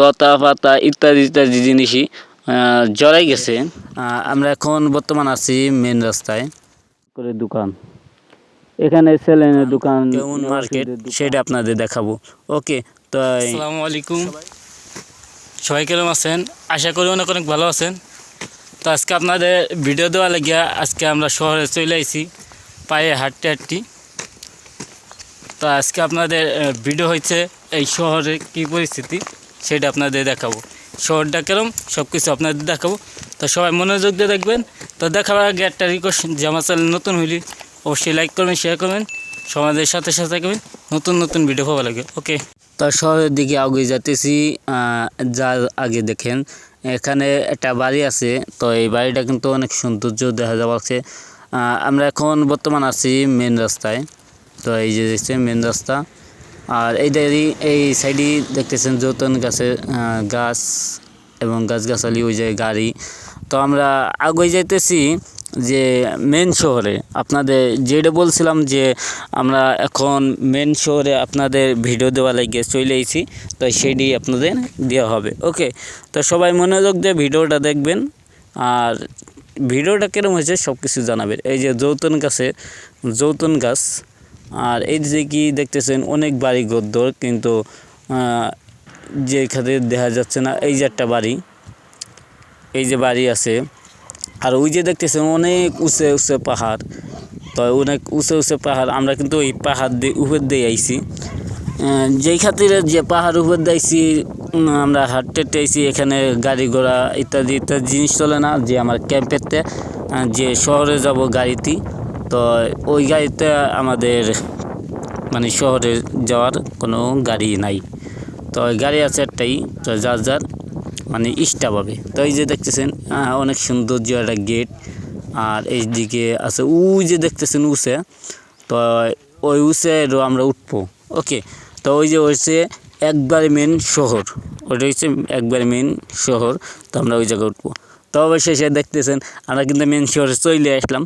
লতা পাতা ইত্যাদি ইত্যাদি জিনিসই জড়াই গেছে। আমরা এখন বর্তমান আছি মেন রাস্তায়। করে দোকান। এখানে সেলেনের দোকান কেমন মার্কেট সেটা আপনাদের দেখাবো। ওকে তো আসসালামু আলাইকুম। সবাই কেমন আছেন? আশা করি অনেক অনেক ভালো আছেন। তো আজকে আপনাদের ভিডিও দেওয়া লাগিয়া আজকে আমরা শহরে চলে আইছি পায়ে হাঁটতে হাঁটতে। তো আজকে আপনাদের ভিডিও হয়েছে এই শহরে কি পরিস্থিতি? সেটা আপনাদের দেখাবো। শহরটা কেরম সব কিছু আপনাদের দেখাবো। তো সবাই মনোযোগ দিয়ে দেখবেন। তো দেখাবার আগে একটা রিকোয়েস্ট যে আমার চ্যানেল নতুন হইলি অবশ্যই লাইক করবেন শেয়ার করবেন। সমাজের সাথে সাথে থাকবেন। নতুন নতুন ভিডিও পাওয়া লাগে ওকে তো শহরের দিকে আগে যাইতেছি আহ, যার আগে দেখেন। এখানে একটা বাড়ি আছে তো এই বাড়িটা কিন্তু অনেক সৌন্দর্য দেখা যাচ্ছে। আমরা এখন বর্তমান আছি মেন রাস্তায়। তো এই যে দেখছেন মেন রাস্তা। আর এই দাঁড়ি এই সাইডে দেখতেছেন যৌতন গাছের গাছ এবং গাছগাছালি, ওই যে গাড়ি। তো আমরা আগে যাইতেছি যে মেন শহরে। আপনাদের যেটা বলছিলাম যে আমরা এখন মেন শহরে আপনাদের ভিডিও দেওয়া লাগিয়ে চলে এসেছি তো সেটি আপনাদের দেওয়া হবে। ওকে, তো সবাই মনোযোগ দিয়ে ভিডিওটা দেখবেন। আর ভিডিওটা কীরকম হয়েছে সব কিছু জানাবেন। এই যে যৌতন গাছে যৌতন গাছ আর এই যে কি দেখতেছেন অনেক বাড়ি গদ্দর কিন্তু যে এখানে দেখা যাচ্ছে না এই যে একটা বাড়ি এই যে বাড়ি আছে। আর ওই যে দেখতেছেন অনেক উঁচে উঁচে পাহাড়। তো অনেক উঁচে উঁচে পাহাড় আমরা কিন্তু ওই পাহাড় দিয়ে উপর দিয়ে আইছি। যেই খাতিরে যে পাহাড় উপর দিয়ে আইছি উম, আমরা হাঁটতে আইছি এখানে গাড়ি ঘোড়া ইত্যাদি ইত্যাদি জিনিস চলে না যে আমার ক্যাম্পেরতে যে শহরে যাব গাড়িতে তো ওই গাড়িতে আমাদের মানে শহরে যাওয়ার কোনো গাড়ি নাই। তো গাড়ি আছে একটাই তো যার যার মানে ইস্টা পাবে। তো এই যে দেখতেছেন আহ, অনেক সৌন্দর্য একটা গেট। আর এই দিকে আছে ওই যে দেখতেছেন উসে তো ওই উসে আমরা উঠবো। ওকে তো ওই যে হচ্ছে একবারে মেন শহর। ওইটা হচ্ছে একবারে মেন শহর তো আমরা ওই জায়গায় উঠবো। তো অবশেষে দেখতেছেন আমরা কিন্তু মেন শহরে চলে আসলাম।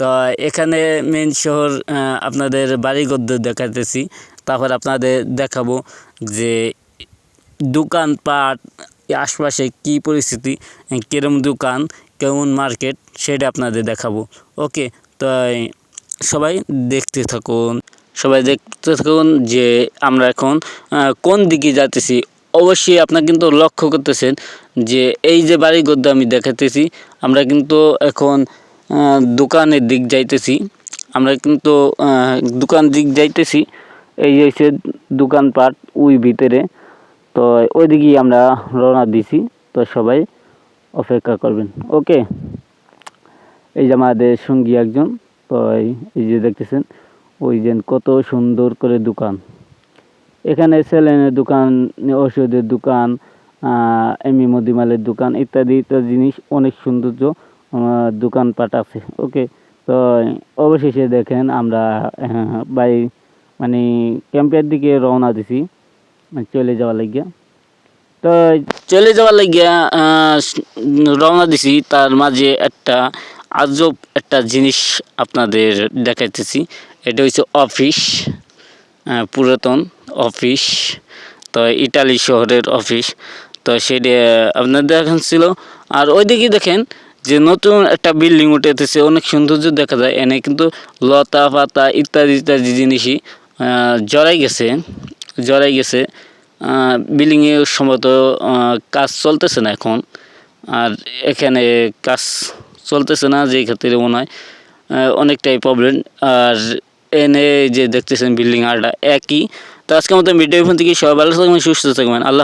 তো এখানে মেন শহর আপনাদের বাড়িগদ্দ দেখাতেছি তারপর আপনাদের দেখাবো যে দোকানপাট আশপাশে কী পরিস্থিতি কীরম দোকান, কেমন মার্কেট, সেটা আপনাদের দেখাবো। ওকে তো সবাই দেখতে থাকুন। সবাই দেখতে থাকুন যে আমরা এখন কোন দিকে যাতেছি অবশ্যই আপনার কিন্তু লক্ষ্য করতেছেন যে এই যে বাড়ি গদ্য আমি দেখাতেছি আমরা কিন্তু এখন দোকানের দিক যাইতেছি। আমরা কিন্তু দোকান দিক যাইতেছি। এই যে হচ্ছে দোকানপাট ওই ভিতরে। তো ওইদিকেই আমরা রওনা দিছি। তো সবাই অপেক্ষা করবেন। ওকে? এই যে আমাদের সঙ্গী একজন। তো এই- যে দেখতেছেন, ওই যে কত সুন্দর করে দোকান। এখানে সেলেনের দোকান ওষুধের দোকান এমনি মুদিমালের দোকান ইত্যাদি ইত্যাদি জিনিস অনেক সৌন্দর্য। দোকানপাট আছে ওকে তো অবশেষে দেখেন আমরা বাই মানে ক্যাম্পের দিকে রওনা দিছি মানে চলে যাওয়া লাগিয়া। তো চলে যাওয়ার লাগিয়া রওনা দিছি, তার মাঝে একটা আজব একটা জিনিস আপনাদের দেখাইতেছি। এটা হচ্ছে অফিস পুরাতন অফিস, তো ইটালি শহরের অফিস। তো সেটা আপনাদের ছিল আর ওইদিকে দেখেন যে নতুন একটা বিল্ডিং উঠেছে অনেক সৌন্দর্য দেখা যায় এনে, কিন্তু লতা পাতা ইত্যাদি ইত্যাদি জিনিসই জড়াই গেছে জড়াই গেছে। বিল্ডিংয়ে সম্ভবত কাজ চলতেছে না এখন। আর এখানে কাজ চলতেছে না যে ক্ষেত্রে মনে হয় অনেকটাই প্রবলেম আর এনে যে দেখতেছেন বিল্ডিং আরটা একই। তো আজকের মতো ভিডিও ফোন থেকে সবাই ভালো থাকবেন, সুস্থ থাকবেন। আল্লাহ